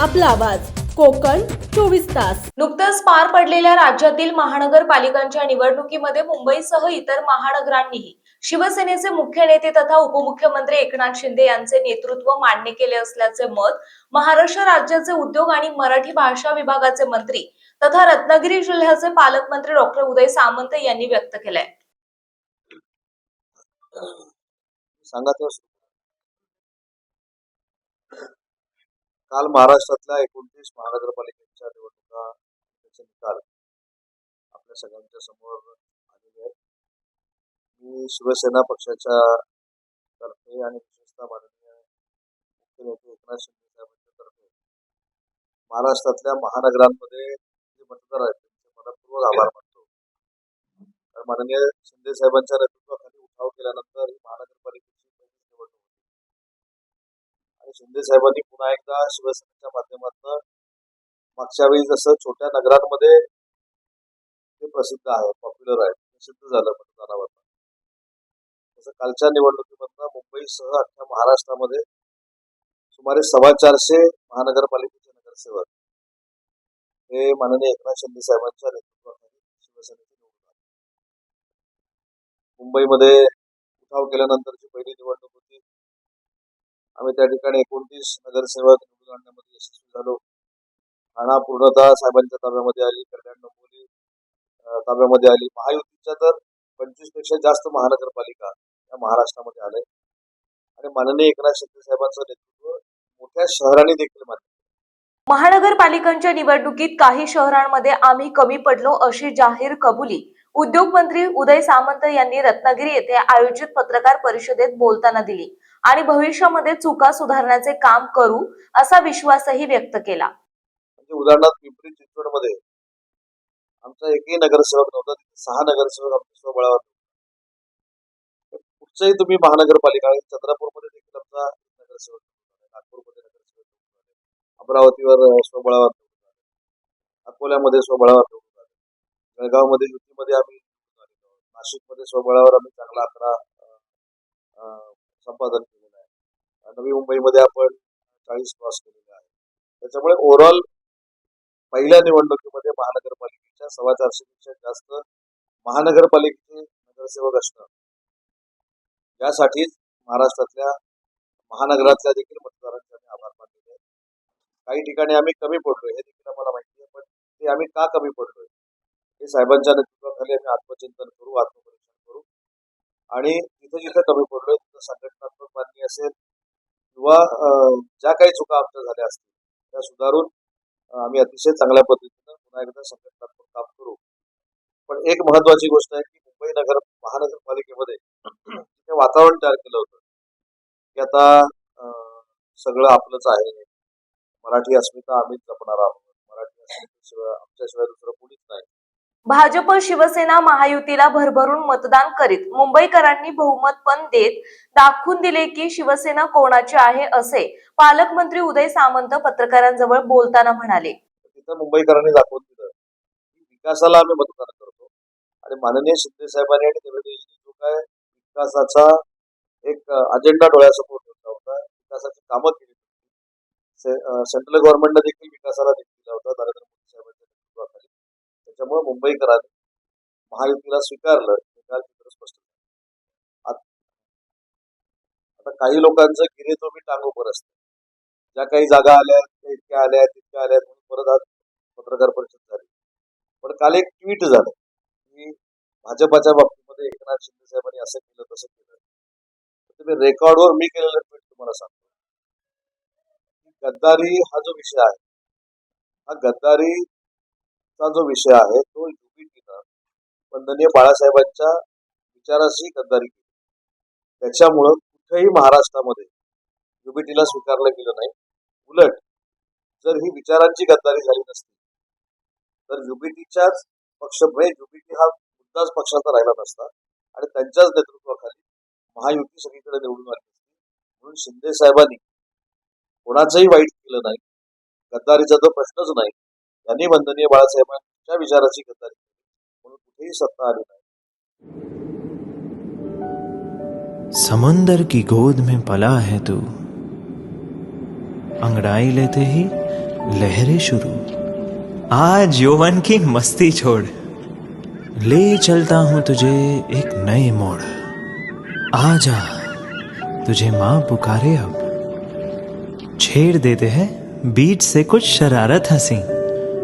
आपला आवाज. कोकण चोवीस तास. नुकत्याच पार पडलेल्या राज्यातील महानगरपालिकांच्या निवडणुकीमध्ये मुंबईसह इतर महानगरांनीही शिवसेनेचे मुख्य नेते तथा उपमुख्यमंत्री एकनाथ शिंदे यांचे नेतृत्व मान्य केले असल्याचे मत महाराष्ट्र राज्याचे उद्योग आणि मराठी भाषा विभागाचे मंत्री तथा रत्नागिरी जिल्ह्याचे पालकमंत्री डॉक्टर उदय सामंत यांनी व्यक्त केलंय. काल महाराष्ट्रातल्या एकोणतीस महानगरपालिकेच्या निवडणुका त्याचे निकाल आपल्या सगळ्यांच्या समोर आलेले आहेत. मी शिवसेना पक्षाच्या तर्फे आणि विशेषतः माननीय मुख्यमंत्री एकनाथ शिंदे साहेबांच्या तर्फे महाराष्ट्रातल्या महानगरांमध्ये जे मतदार आहेत त्यांचे मनपूर्वक आभार मानतो. कारण माननीय शिंदे साहेबांच्या नेतृत्वाखाली उठाव केल्यानंतर ही महानगरपालिका शिंदे साहेबांनी पुन्हा एकदा शिवसेनेच्या माध्यमातून मागच्या वेळी जसं छोट्या नगरांमध्ये ते प्रसिद्ध आहे पॉप्युलर आहे प्रसिद्ध झालं मतदानावर तसं कालच्या निवडणुकीमधनं मुंबईसह अख्ख्या महाराष्ट्रामध्ये सुमारे सव्वा चारशे महानगरपालिकेचे नगरसेवक हे माननीय एकनाथ शिंदे साहेबांच्या नेतृत्वाखाली शिवसेनेचे निवडून आले. मुंबईमध्ये उठाव केल्यानंतरची पहिली निवडणूक आम्ही त्या ठिकाणी एकोणतीस नगरसेवक निवडून आणण्यामध्ये यशस्वी झालो. ठाणा पूर्णतः साहेबांच्या ताब्यामध्ये आली कल्याण डोंबोली ताब्यामध्ये आली. महायुतीच्या तर पंचवीसपेक्षा जास्त महानगरपालिका या महाराष्ट्रामध्ये आल्या. आणि माननीय एकनाथ शिंदे साहेबांचं नेतृत्व मोठ्या शहरांनी देखील मान्य महानगरपालिकांच्या निवडणुकीत काही शहरांमध्ये आम्ही कमी पडलो अशी जाहीर कबुली उद्योग मंत्री उदय सामंत यांनी रत्नागिरी येथे आयोजित पत्रकार परिषदेत बोलताना दिली. आणि भविष्यामध्ये चुका सुधारण्याचे काम करू असा विश्वासही व्यक्त केला म्हणजे उदाहरणार्थ पिंपरी चिंचवडमध्ये आमचा एकही नगरसेवक नव्हता तिथे सहा नगरसेवक आमच्या स्वबळावर होते. कुठचंही तुम्ही महानगरपालिका चंद्रपूरमध्ये देखील आमचा नगरसेवक नागपूरमध्ये नगरसेवक अमरावतीवर स्वबळावर अकोल्यामध्ये स्वबळावर निवडून आले जळगावमध्ये युतीमध्ये आम्ही निवडून आलेलो नाशिकमध्ये स्वबळावर आम्ही चांगला अकरा संपादन केलं नवी मुंबईमध्ये आपण चाळीस क्रॉस केलेले आहे त्याच्यामुळे ओव्हरऑल पहिल्या निवडणुकीमध्ये महानगरपालिकेच्या सव्वा चारशेपेक्षा जास्त महानगरपालिकेचे नगरसेवक असणं यासाठीच महाराष्ट्रातल्या महानगरातल्या देखील मतदारांचे आम्ही आभार मानलेले आहेत. काही ठिकाणी आम्ही कमी पडलोय हे देखील आम्हाला माहिती आहे पण ते आम्ही का कमी पडलोय? हे साहेबांच्या नेतृत्वाखाली आम्ही आत्मचिंतन करू आत्मपरीक्षण करू. आणि जिथे जिथं कमी पडलोय तिथं संघटनात्मक बांधणी असेल किंवा ज्या काही चुका आमच्या झाल्या असतील त्या सुधारून आम्ही अतिशय चांगल्या पद्धतीनं पुन्हा एकदा संघटनात्मक काम करू. पण एक महत्वाची गोष्ट आहे की मुंबई नगर महानगरपालिकेमध्ये तिथे वातावरण तयार केलं होतं की आता सगळं आपलंच आहे. मराठी अस्मिता आम्हीच जपणार आहोत. मराठी अस्मितेशिवाय आमच्याशिवाय दुसरं कोणीच नाही. भाजप शिवसेना महायुतीला भरभरून मतदान करीत. मुंबईकरांनी बहुमत पण देत दाखवून दिले की शिवसेना कोणाची आहे असे. पालकमंत्री उदय सामंत पत्रकारांजवळ बोलताना म्हणाले. तिथं मुंबईकरांनी दाखवून दिलं. विकासाला आम्ही मतदान करतो. आणि माननीय शिंदे साहेबांनी आणि देवेंद्रजींनी जो काय विकासाचा एक अजेंडा डोळ्यासमोर ठेवला होता विकासाची कामं केली सेंट्रल गव्हर्नमेंटला देखील विकासाला देखील होता नरेंद्र मोदी त्याच्यामुळे मुंबईकरांनी महायुतीला स्वीकारलं चित्र स्पष्ट आता काही लोकांचं गिरे तो मी टांगो पर असते. ज्या काही जागा आल्या त्या इतक्या आल्या तितक्या आल्या म्हणून परत आज पत्रकार परिषद झाली. पण काल एक ट्विट झालं. की भाजपाच्या बाबतीमध्ये एकनाथ शिंदे साहेबांनी असं केलं तसं केलं. तर तुम्ही रेकॉर्डवर मी केलेलं ट्विट तुम्हाला सांगतो. गद्दारी हा जो विषय आहे हा गद्दारी आजचा जो विषय आहे तो युपीटीनं वंदनीय बाळासाहेबांच्या विचाराशी गद्दारी केली. त्याच्यामुळं कुठेही महाराष्ट्रामध्ये युबीटीला स्वीकारलं गेलं नाही. उलट जर ही विचारांची गद्दारी झाली नसती तर युबीटीच्याच पक्ष म्हणजे हा मुद्दाच पक्षाचा राहिला नसता आणि त्यांच्याच नेतृत्वाखाली महायुती सगळीकडे निवडून आली असती. म्हणून शिंदे साहेबांनी कोणाचंही वाईट केलं नाही. गद्दारीचा तर प्रश्नच नाही. यांनी वंदनीय बाळासाहेबांच्या विचाराची गद्दारी केली म्हणून कुठेही सत्ता आली नाही. समंदर की गोद में पला है तू. अंगड़ाई लेते ही लहरें शुरू. आज यौवन की मस्ती छोड़. ले चलता हूँ तुझे एक नए मोड़. आ जा तुझे माँ पुकारे अब. छेड़ देते हैं, बीच से कुछ शरारत हँसी.